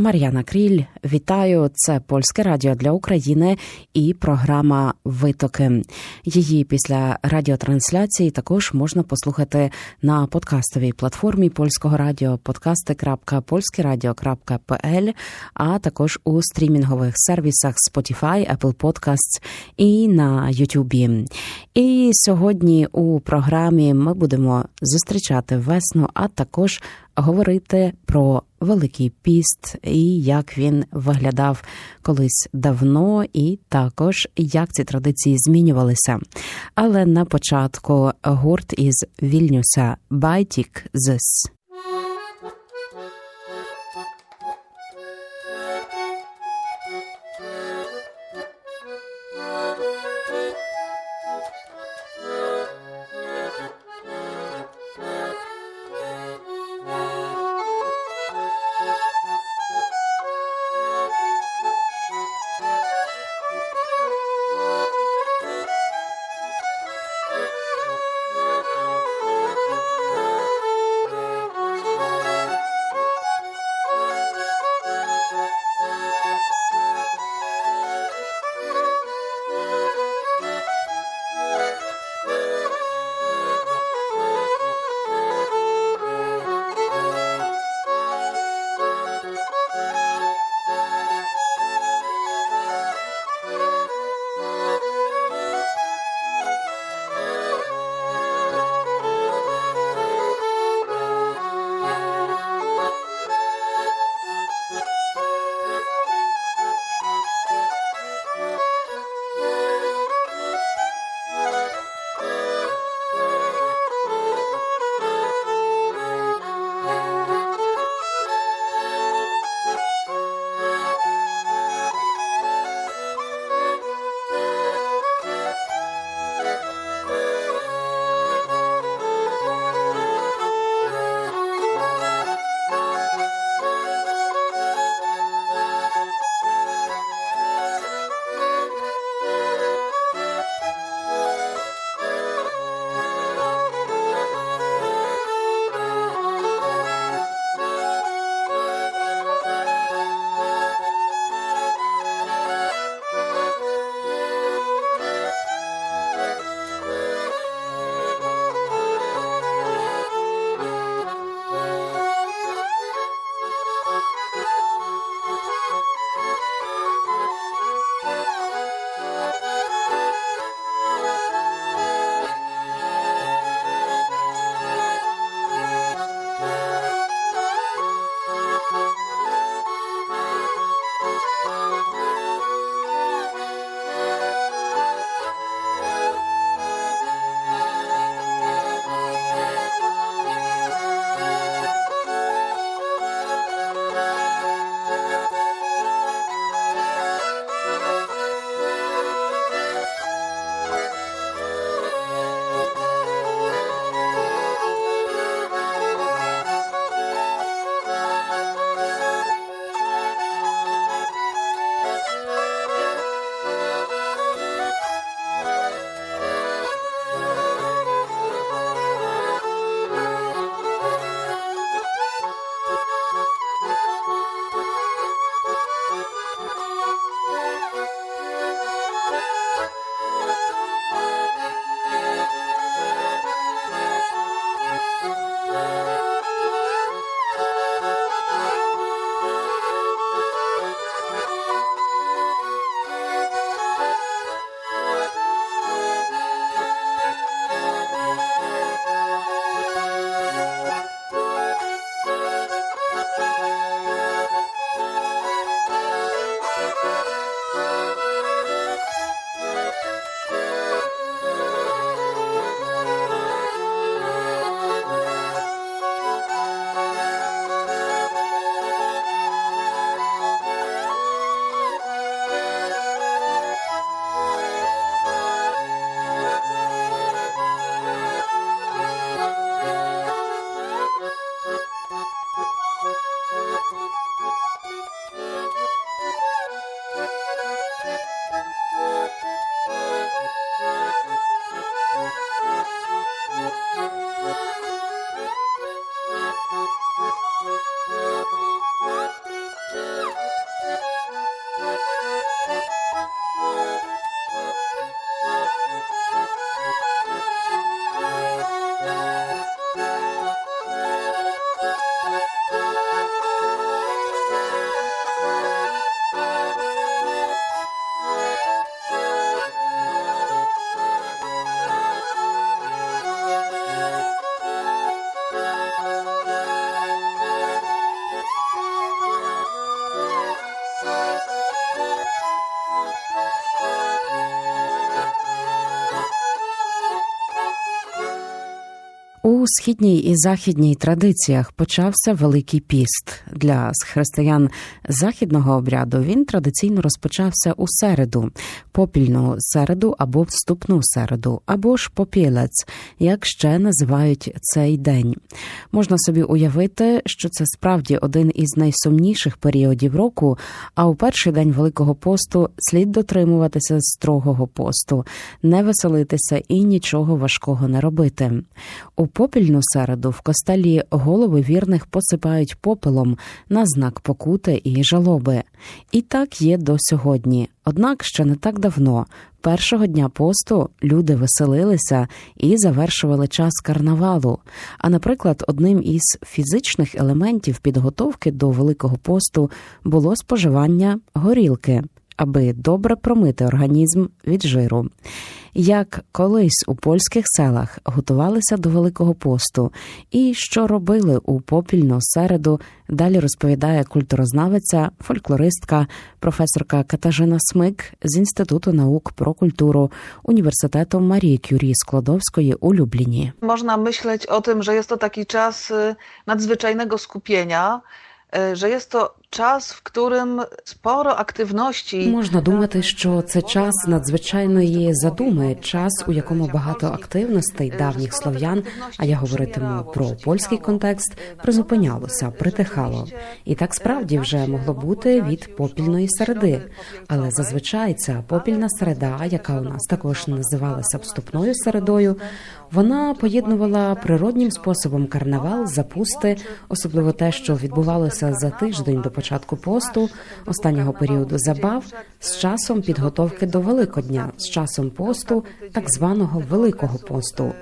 Мар'яна Кріль. Вітаю. Це польське радіо для України і програма Витоки. Її після радіотрансляції також можна послухати на подкастовій платформі польського радіо podcasty.polskieradio.pl, а також у стрімінгових сервісах Spotify, Apple Podcasts і на YouTube. І сьогодні у програмі ми будемо зустрічати весну, а також говорити про Великий піст і як він виглядав колись давно, і також як ці традиції змінювалися. Але на початку гурт із Вільнюса Байтік Зис. У східній і західній традиціях почався Великий піст. Для християн західного обряду він традиційно розпочався у середу, попільну середу або вступну середу, або ж попілець, як ще називають цей день. Можна собі уявити, що це справді один із найсумніших періодів року. А у перший день Великого посту слід дотримуватися строгого посту, не веселитися і нічого важкого не робити. У попільну середу в костелі голови вірних посипають попелом на знак покути і жалоби. І так є до сьогодні. Однак ще не так давно, першого дня посту, люди веселилися і завершували час карнавалу. А, наприклад, одним із фізичних елементів підготовки до Великого посту було споживання горілки, аби добре промити організм від жиру. Як колись у польських селах готувалися до Великого посту, і що робили у попільну середу, далі розповідає культурознавиця, фольклористка, професорка Катажина Смик з Інституту наук про культуру Університету Марії Кюрі Складовської у Любліні. Można myśleć o tym, że jest to taki czas y, nadzwyczajnego skupienia, y, że jest czas, w którym sporo aktywności. Можна думати, що це час надзвичайної задуми, час, у якому багато активностей давніх слов'ян, а я говоритиму про польський контекст, призупинялося, притихало. І так справді вже могло бути від попільної середи. Але зазвичай ця попільна середа, яка у нас також називалася вступною середою, вона поєднувала природнім способом карнавал, запусти, особливо те, що відбувалося за тиждень до початку посту, останнього періоду забав, з часом підготовки до Великодня, з часом посту, так званого Великого посту.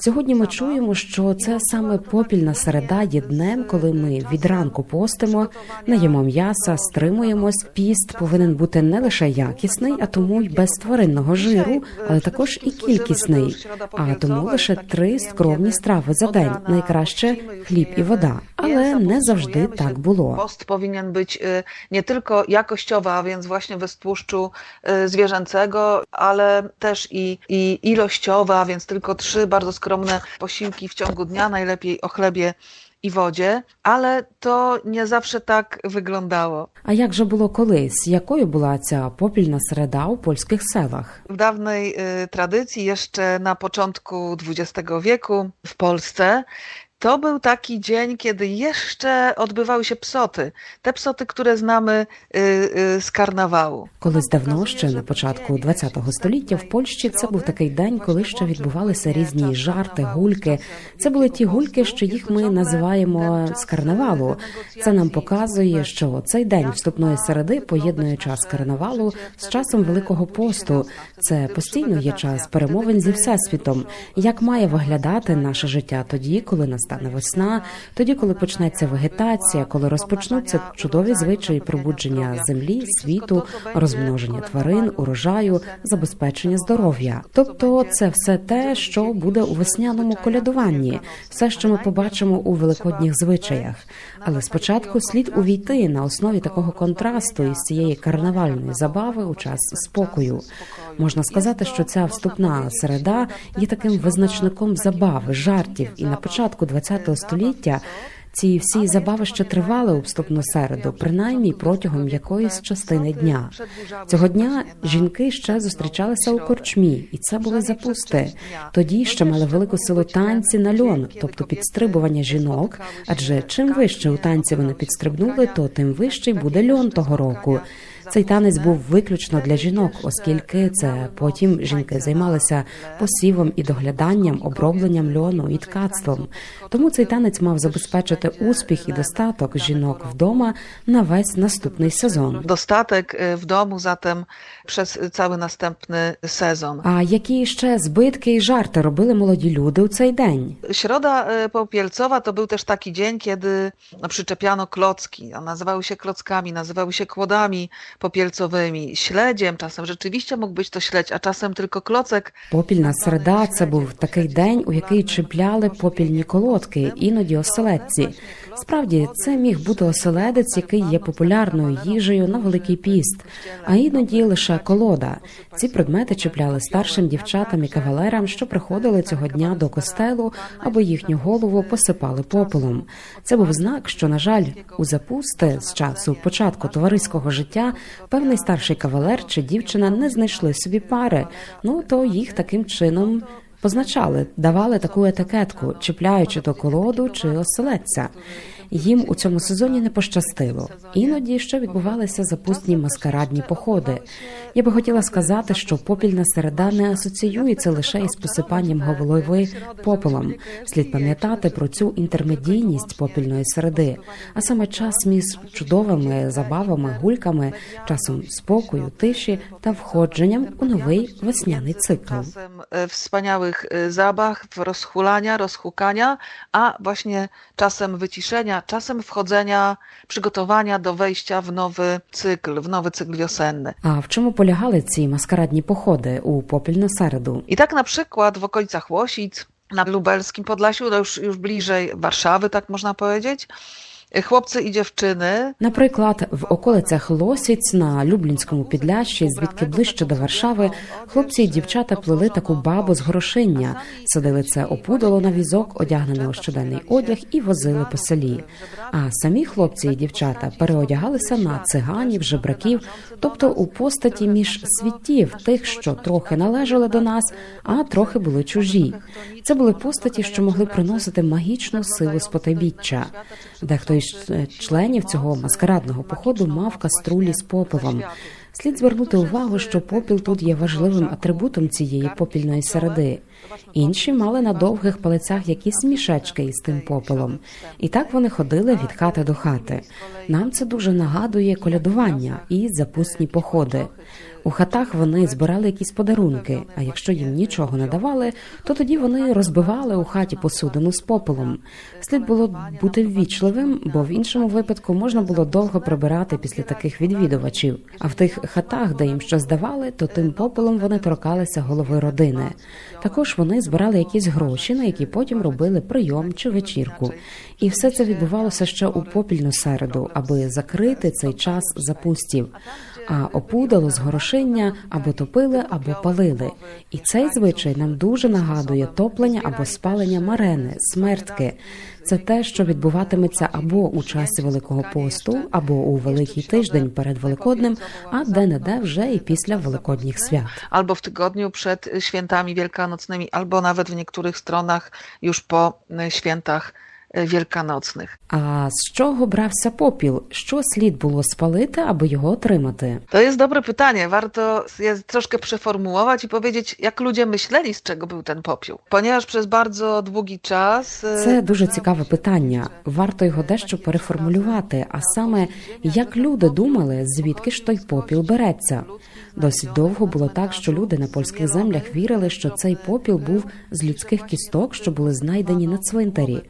Сьогодні ми чуємо, що це саме попільна середа є днем, коли ми від ранку постимо, не їмо м'яса, стримуємось. Піст повинен бути не лише якісний, а тому й без тваринного жиру, але також і кількісний. А тому лише три скромні страви за день. Найкраще хліб і вода. Але не завжdy так було. Powinien być y, nie tylko jakościowy, a więc właśnie bez tłuszczu y, zwierzęcego, ale też i, i ilościowy, a więc tylko trzy bardzo skromne posiłki w ciągu dnia, najlepiej o chlebie i wodzie, ale to nie zawsze tak wyglądało. А як же було колись? Якою була ця попільна середа у польських селах? W dawnej y, tradycji, jeszcze na początku XX wieku w Polsce, to był taki dzień, kiedy jeszcze odbywały się psoty. Te psoty, które znamy z karnawału. Колись давно, ще на початку ХХ століття, в Польщі це був такий день, коли ще відбувалися різні жарти, гульки. Це були ті гульки, що їх ми називаємо з карнавалу. Це нам показує, що цей день вступної середи поєднує час карнавалу з часом Великого посту. Це постійно є час перемовин зі всесвітом. Як має виглядати наше життя тоді, коли настане весна, тоді, коли почнеться вегетація, коли розпочнуться чудові звичаї пробудження землі, світу, розмноження тварин, урожаю, забезпечення здоров'я. Тобто, це все те, що буде у весняному колядуванні, все, що ми побачимо у великодніх звичаях. Але спочатку слід увійти на основі такого контрасту із цієї карнавальної забави у час спокою. Можна сказати, що ця вступна середа є таким визначником забави, жартів, і на початку ХХ століття. Ці всі забави ще тривали у вступну середу, принаймні протягом якоїсь частини дня. Цього дня жінки ще зустрічалися у корчмі, і це були запусти. Тоді ще мали велику силу танці на льон, тобто підстрибування жінок. Адже чим вище у танці вони підстрибнули, то тим вищий буде льон того року. Цей танець був виключно для жінок, оскільки це потім жінки займалися посівом і догляданням, обробленням льону і ткацтвом. Тому цей танець мав забезпечити успіх і достаток жінок вдома на весь наступний сезон. Dostatek y, w domu zatem przez cały następny. А які ще збитки і жарти робили молоді люди у цей день? Środa y, Popielcowa to był też taki dzień, kiedy no, przyczepiano klocki. Nazywały się klockami, nazywały się kłodami. Popielcowymi, śledziem, czasem rzeczywiście mógł być to śledź, a czasem tylko klocek. Попільна середа це був такий день, у який чіпляли попільні колодки, іноді оселедці. Справді, це міг бути оселедець, який є популярною їжею на Великий піст, а іноді лише колода. Ці предмети чіпляли старшим дівчатам і кавалерам, що приходили цього дня до костелу, або їхню голову посипали попелом. Це був знак, що, на жаль, у запусти з часу початку товариського життя певний старший кавалер чи дівчина не знайшли собі пари. Ну то їх таким чином позначали, давали таку етикетку, чіпляючи до колоду чи оселедця. Їм у цьому сезоні не пощастило. Іноді ще відбувалися запусні маскарадні походи. Я би хотіла сказати, що попільна середа не асоціюється лише із посипанням голови попелом. Слід пам'ятати про цю інтермедійність попільної середи, а саме час між чудовими забавами, гульками, часом спокою, тиші та входженням у новий весняний цикл. E, wspaniałych zabaw, rozhulania, rozhukania, a właśnie czasem wyciszenia, czasem wchodzenia, przygotowania do wejścia w nowy cykl, w nowy cykl wiosenny. A w czym polegały ci maskaradni pochody u Popilno Serdu? I tak na przykład w okolicach Łosic, na lubelskim Podlasiu, no już, już bliżej Warszawy, tak można powiedzieć, e, chłopcy i dziewczyny Наприклад, в околицях Лосіць на Люблінському підлящі, звідки ближче до Варшави, хлопці і дівчата плели таку бабу з горошиння, садили це опудало на візок, одягнене у щоденний одяг, і возили по селі. А самі хлопці і дівчата переодягалися на циганів, жебраків, тобто у постаті між світів, тих, що трохи належали до нас, а трохи були чужі. Це були постаті, що могли приносити магічну силу спотайбіччя. Дехто із е, членів цього маскарадного походу мав каструлі з попелом. Слід звернути увагу, що попіл тут є важливим атрибутом цієї попільної середи. Інші мали на довгих палицях якісь мішечки із тим попелом, і так вони ходили від хати до хати. Нам це дуже нагадує колядування і запусні походи. У хатах вони збирали якісь подарунки, а якщо їм нічого не давали, то тоді вони розбивали у хаті посудину з попелом. Слід було бути ввічливим, бо в іншому випадку можна було довго прибирати після таких відвідувачів. А в тих хатах, де їм щось давали, то тим попелом вони торкалися голови родини. Також вони збирали якісь гроші, на які потім робили прийом чи вечірку. І все це відбувалося ще у попільну середу, аби закрити цей час запустів. А опудало з горошиння або топили, або палили. І цей звичай нам дуже нагадує топлення або спалення марени, смертки. Це те, що відбуватиметься або у часі Великого посту, або у Великий тиждень перед Великоднем, а де-не-де вже і після Великодніх свят. w tygodniu przed e, świętami wielkanocnymi, albo nawet w niektórych stronach już po e, wielkanocnych. А з чого брався попіл? Що слід було спалити, аби його отримати? To jest dobre pytanie. Warto je troszkę przeformułować i powiedzieć, jak ludzie myśleli, z czego był ten popiół. Ponieważ przez bardzo długi czas e, Це дуже цікаве питання. Варто його дещо переформулювати, а саме як люди думали, звідки ж той попіл береться. Досить довго було так, що люди на польських землях вірили, що цей попіл був з людських кісток, що були знайдені на цвинтарі.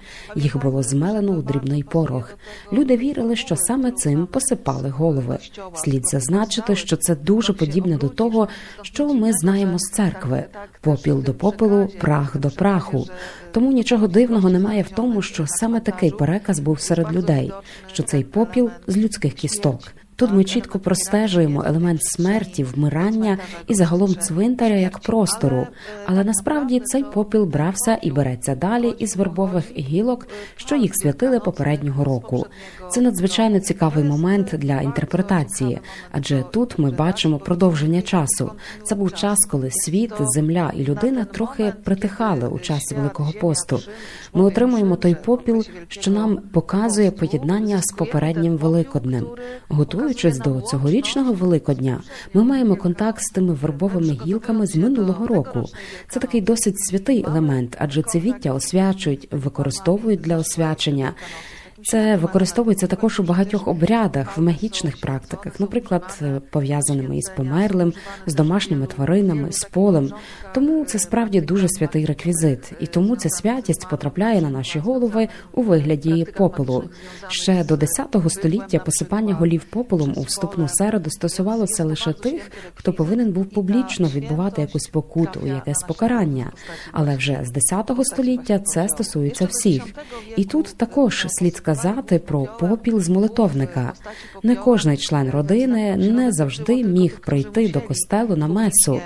Їх було змелено у дрібний порох. Люди вірили, що саме цим посипали голови. Слід зазначити, що це дуже подібне до того, що ми знаємо з церкви: попіл до попелу, прах до праху. Тому нічого дивного немає в тому, що саме такий переказ був серед людей, що цей попіл з людських кісток. Тут ми чітко простежуємо елемент смерті, вмирання і загалом цвинтаря як простору. Але насправді цей попіл брався і береться далі із вербових гілок, що їх святили попереднього року. Це надзвичайно цікавий момент для інтерпретації, адже тут ми бачимо продовження часу. Це був час, коли світ, земля і людина трохи притихали у часі Великого посту. Ми отримуємо той попіл, що нам показує поєднання з попереднім Великоднем. Готуючись до цьогорічного Великодня, ми маємо контакт з тими вербовими гілками з минулого року. Це такий досить святий елемент, адже це віття освячують, використовують для освячення. Це використовується також у багатьох обрядах, в магічних практиках, наприклад, е, пов'язаними із померлим, з домашніми тваринами, з полем. Тому це справді дуже святий реквізит, і тому ця святість потрапляє на наші голови у вигляді попелу. Ще до 10 століття посипання голів попелом у вступну середу стосувалося лише тих, хто повинен був публічно відбувати якусь покуту, якесь покарання. Але вже з 10 століття це стосується всіх. І тут також слід сказати про попіл з молитовника. Не кожний член родини не завжди міг прийти до костелу на месу.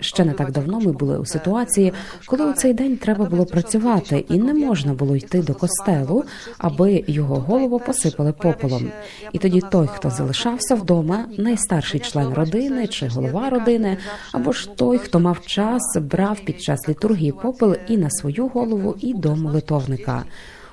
Ще не так давно ми були у ситуації, коли у цей день треба було працювати, і не можна було йти до костелу, аби його голову посипали попелом. І тоді той, хто залишався вдома, найстарший член родини чи голова родини, або ж той, хто мав час, брав під час літургії попел і на свою голову, і до молитовника.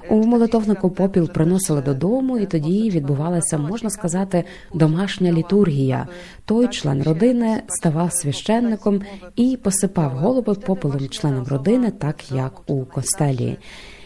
У молитовнику попіл приносили додому, і тоді відбувалася, можна сказати, домашня літургія. Той член родини ставав священником і посипав голови попелом членам родини, так як у костелі.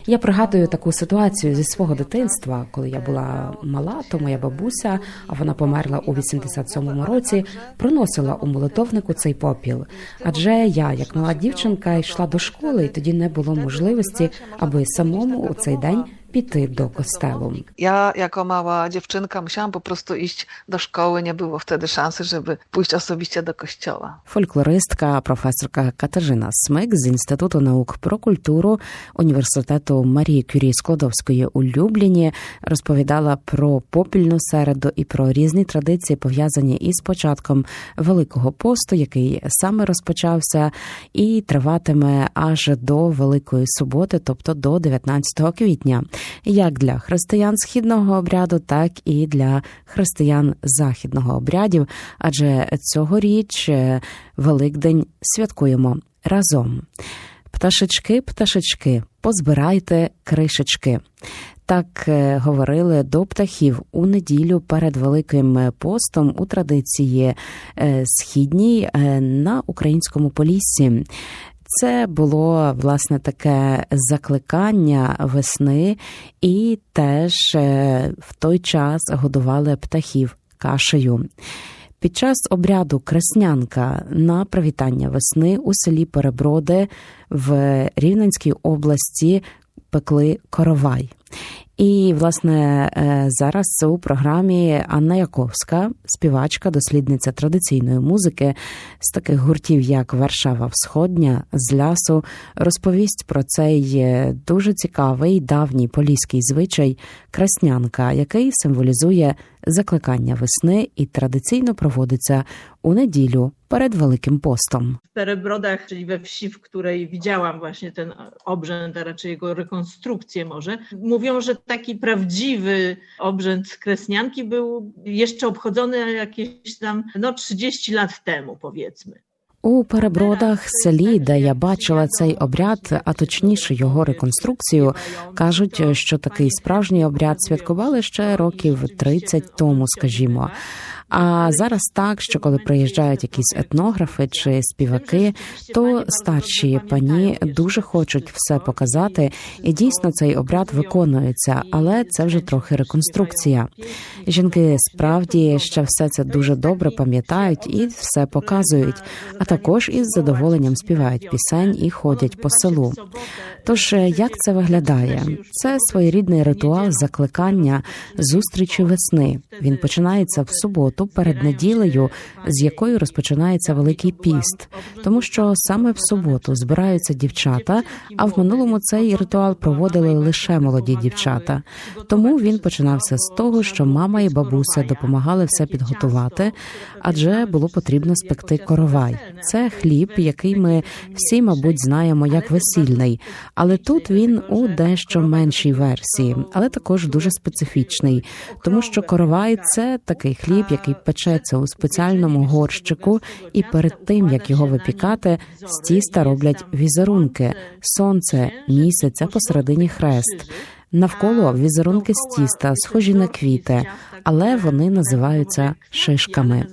Я пригадую таку ситуацію зі свого дитинства, коли я була мала, то моя бабуся, а вона померла у 87-му році, приносила у молитовнику цей попіл. Адже я, як мала дівчинка, йшла до школи, і тоді не було можливості, аби самому у цей день піти до костелу. Ja jako mała dziewczynka musiałam po prostu iść do szkoły, nie było wtedy szansy, żeby pójść osobiście do kościoła. Фольклористка, професорка Катажина Смик з інституту наук про культуру університету Марії Кюрі Складовської у Любліні розповідала про попільну середу і про різні традиції, пов'язані із початком Великого посту, який саме розпочався, і триватиме аж до Великої суботи, тобто до 19 квітня, як для християн східного обряду, так і для християн західного обрядів, адже цьогоріч е, Великдень святкуємо разом. Пташечки, пташечки, позбирайте кришечки. Так е, говорили до птахів у неділю перед Великим постом у традиції е, східній на українському поліссі. Це було власне таке закликання весни, і теж е, в той час годували птахів кашею. Під час обряду Креснянка на привітання весни у селі Переброди в Рівненській області пекли коровай. І, власне, е, зараз у програмі Анна Яковська, співачка, дослідниця традиційної музики з таких гуртів, як Варшава Всходня з лясу, розповість про цей е, дуже цікавий давній поліський звичай краснянка, який символізує закликання весни і традиційно проводиться у неділю перед Великим постом. w Perebrodach, czyli we wsi, w której widziałam właśnie ten obrzęd, a raczej jego rekonstrukcję może, mówią, że taki prawdziwy obrzęd kresnianki był jeszcze obchodzony jakieś tam no 30 lat temu powiedzmy. У перебродах селі, де я бачила цей обряд, а точніше його реконструкцію, кажуть, що такий справжній обряд святкували ще років 30 тому, скажімо. А зараз так, що коли приїжджають якісь етнографи чи співаки, то старші пані дуже хочуть все показати, і дійсно цей обряд виконується, але це вже трохи реконструкція. Жінки справді ще все це дуже добре пам'ятають і все показують, а також із задоволенням співають пісень і ходять по селу. Тож як це виглядає? Це своєрідний ритуал закликання зустрічі весни. Він починається в суботу перед неділею, з якою розпочинається Великий піст, тому що саме в суботу збираються дівчата. А в минулому цей ритуал проводили лише молоді дівчата. Тому він починався з того, що мама і бабуся допомагали все підготувати, адже було потрібно спекти коровай. Це хліб, який ми всі, мабуть, знаємо як весільний, але тут він у дещо меншій версії, але також дуже специфічний, тому що коровай це такий хліб, який печеться у спеціальному горщику, і перед тим як його випікати, з тіста роблять візерунки, сонце, місяць, а посередині хрест. Навколо візерунки з тіста, схожі на квіти, але вони називаються шишками.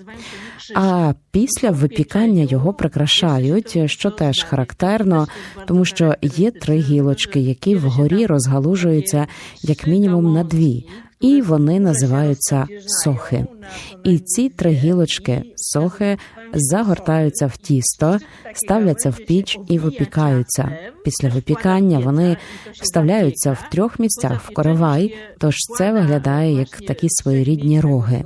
А після випікання його прикрашають, що теж характерно, тому що є три гілочки, які вгорі розгалужуються як мінімум на дві, і вони називаються сохи. І ці три гілочки сохи загортаються в тісто, ставляться в піч і випікаються. Після випікання вони вставляються в трьох місцях в коровай, тож це виглядає як такі своєрідні роги.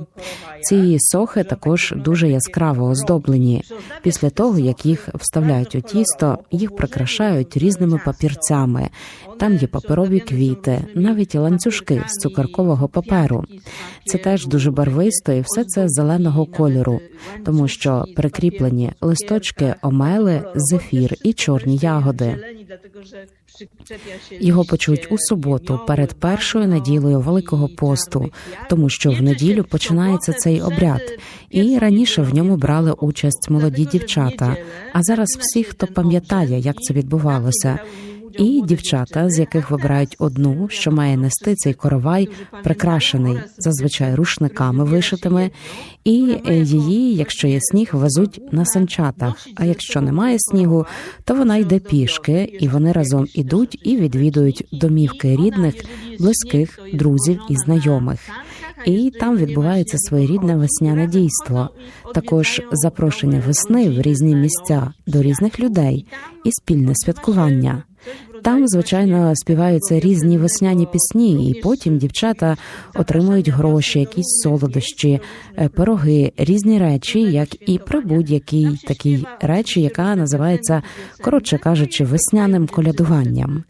Ці сохи також дуже яскраво оздоблені. Після того, як їх вставляють у тісто, їх прикрашають різними папірцями. Там є паперові квіти, навіть ланцюжки з цукеркового паперу. Це теж дуже барвисто, і все це зеленого кольору, тому що прикріплені листочки, омели, зефір і чорні ягоди. Його почують у суботу перед першою неділею Великого посту, тому що в неділю починається цей обряд, і раніше в ньому брали участь молоді дівчата. А зараз всі, хто пам'ятає, як це відбувалося. І дівчата, з яких вибирають одну, що має нести цей коровай, прикрашений зазвичай рушниками вишитими, і її, якщо є сніг, везуть на санчатах. А якщо немає снігу, то вона йде пішки, і вони разом ідуть і відвідують домівки рідних, близьких, друзів і знайомих. І там відбувається своєрідне весняне дійство, також запрошення весни в різні місця до різних людей і спільне святкування. Там, звичайно, співаються різні весняні пісні, і потім дівчата отримують гроші, якісь солодощі, е, пироги, різні речі, як і при будь-якій такій речі, яка називається, коротше кажучи, весняним колядуванням.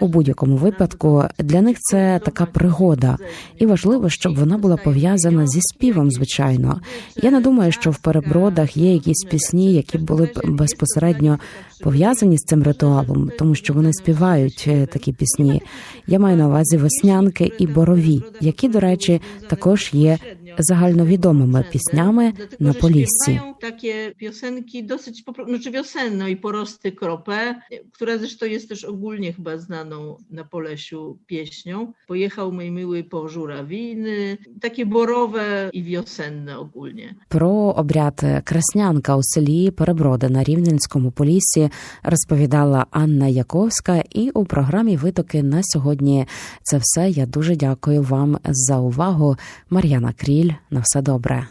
У будь-якому випадку для них це така пригода, і важливо, щоб вона була пов'язана зі співом. Звичайно, я не думаю, що в перебродах є якісь пісні, які були б безпосередньо пов'язані з цим ритуалом, тому що вони співають е, такі пісні. Я маю на увазі веснянки і борові, які, до rечі, також є загальновідомими піснями на Поліссі. Piosenki dosyć, popro- znaczy wiosenne i porosty krope, która zresztą jest też ogólnie chyba znaną na Polesiu pieśnią. Pojechał mój miły po żurawiny, takie borowe i wiosenne ogólnie. Про обряд Краснянка у селі Переброди на Рівненському Поліссі розповідала Анна Яковська. І у програмі Витоки на сьогодні це все. Я дуже дякую вам за увагу. Мар'яна Кріль. На все добре.